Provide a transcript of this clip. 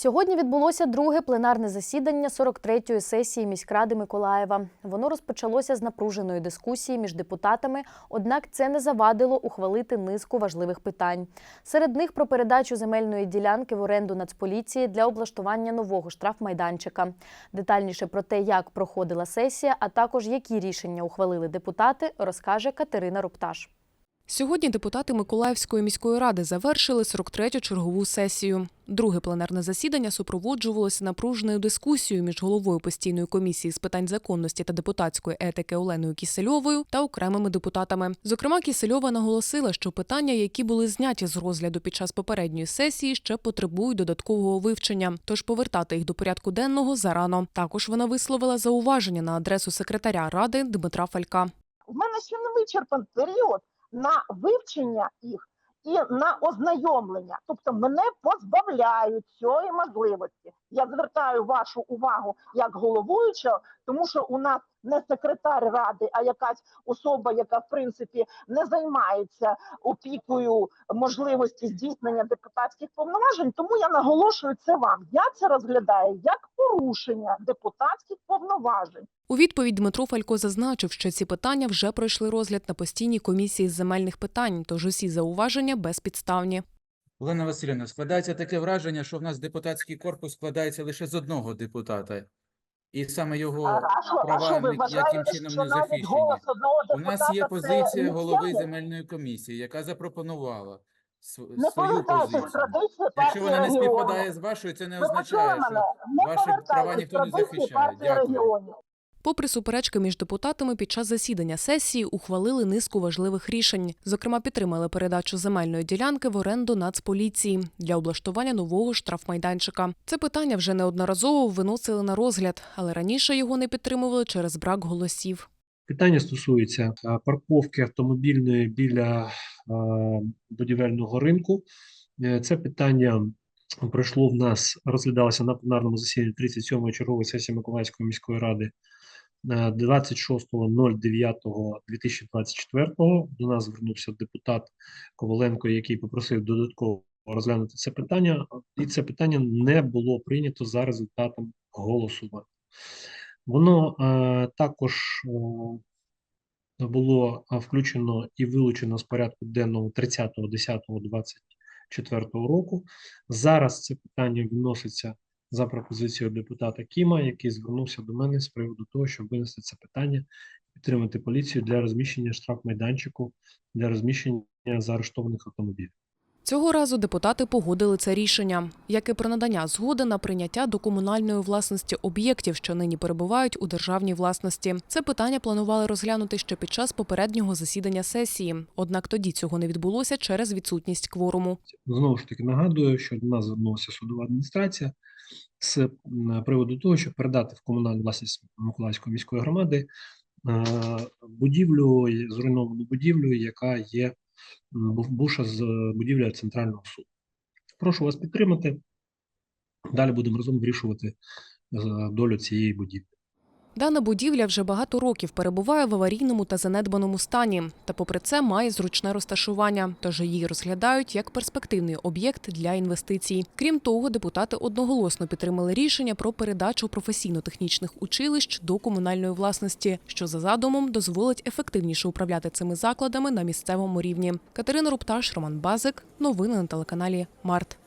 Сьогодні відбулося друге пленарне засідання 43-ї сесії міськради Миколаєва. Воно розпочалося з напруженої дискусії між депутатами, однак це не завадило ухвалити низку важливих питань. Серед них про передачу земельної ділянки в оренду Нацполіції для облаштування нового штрафмайданчика. Детальніше про те, як проходила сесія, а також які рішення ухвалили депутати, розкаже Катерина Рупташ. Сьогодні депутати Миколаївської міської ради завершили 43-ю чергову сесію. Друге пленарне засідання супроводжувалося напруженою дискусією між головою постійної комісії з питань законності та депутатської етики Оленою Кісельовою та окремими депутатами. Зокрема, Кісельова наголосила, що питання, які були зняті з розгляду під час попередньої сесії, ще потребують додаткового вивчення, тож повертати їх до порядку денного зарано. Також вона висловила зауваження на адресу секретаря ради Дмитра Фалька. в мене ще не вичерпан період на вивчення їх і на ознайомлення. Тобто мене позбавляють цієї можливості. Я звертаю вашу увагу як головуючого, тому що у нас не секретар ради, а якась особа, яка в принципі не займається опікою можливості здійснення депутатських повноважень. Тому я наголошую це вам. Я це розглядаю як порушення депутатських повноважень. У відповідь Дмитро Фалько зазначив, що ці питання вже пройшли розгляд на постійній комісії з земельних питань, тож усі зауваження безпідставні. Олена Васильівна, складається таке враження, що в нас депутатський корпус складається лише з одного депутата. І саме його А, права а що ви яким чином що не захищені. У нас є позиція голови земельної комісії, яка запропонувала Не свою позицію. Якщо вона не співпадає з вашою, це не означає, що ваші права ніхто не захищає. Дякую. Попри суперечки між депутатами, під час засідання сесії ухвалили низку важливих рішень. Зокрема, підтримали передачу земельної ділянки в оренду Нацполіції для облаштування нового штрафмайданчика. Це питання вже неодноразово виносили на розгляд, але раніше його не підтримували через брак голосів. Питання стосується е, парковки автомобільної біля е, будівельного ринку. Е, Це питання пройшло в нас, розглядалося на пленарному засіданні 37-ї чергової сесії Миколаївської міської ради 26.09.2024. До нас звернувся депутат Коваленко, який попросив додатково розглянути це питання, і це питання не було прийнято за результатом голосування. Воно е, також е, було е, включено і вилучено з порядку денного 30.10.24 року. Зараз це питання вноситься за пропозицією депутата Кіма, який звернувся до мене з приводу того, щоб винести це питання, підтримати поліцію для розміщення штрафмайданчику для розміщення заарештованих автомобілів. Цього разу депутати погодили це рішення, як і про надання згоди на прийняття до комунальної власності об'єктів, що нині перебувають у державній власності. Це питання планували розглянути ще під час попереднього засідання сесії. Однак тоді цього не відбулося через відсутність кворуму. Знову ж таки нагадую, що до нас звернулася судова адміністрація з приводу того, щоб передати в комунальну власність Миколаївської міської громади е, будівлю, зруйновану будівлю, яка є бувша з будівлею центрального суду. Прошу вас підтримати. Далі будемо разом вирішувати е, долю цієї будівлі. Дана будівля вже багато років перебуває в аварійному та занедбаному стані, та попри це має зручне розташування, тож її розглядають як перспективний об'єкт для інвестицій. Крім того, депутати одноголосно підтримали рішення про передачу професійно-технічних училищ до комунальної власності, що за задумом дозволить ефективніше управляти цими закладами на місцевому рівні. Катерина Рупташ, Роман Базик. Новини на телеканалі Март.